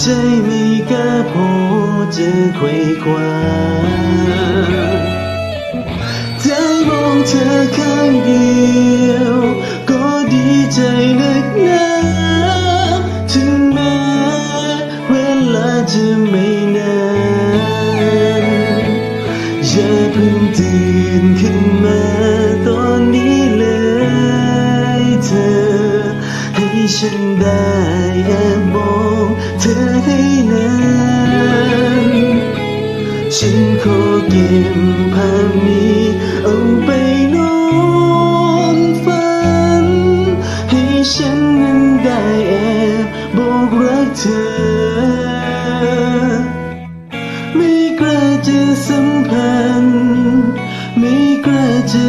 ใจไม่กล้าพอจะไขว้คว้าได้มองเธอข้างเดียว ก็ดีใจนักหนาถึงแม้เวลาจะไม่นานอย่าเพิ่งตื่นขึ้น ฉันได้แอบมองเธอให้นานฉันขอเก็บภาพนี้เอาไปนอนฝัน ให้ฉันนั้นได้แอบบอกรักเธอ ไม่กล้าจะสัมพันธ์ ไม่กล้าจะ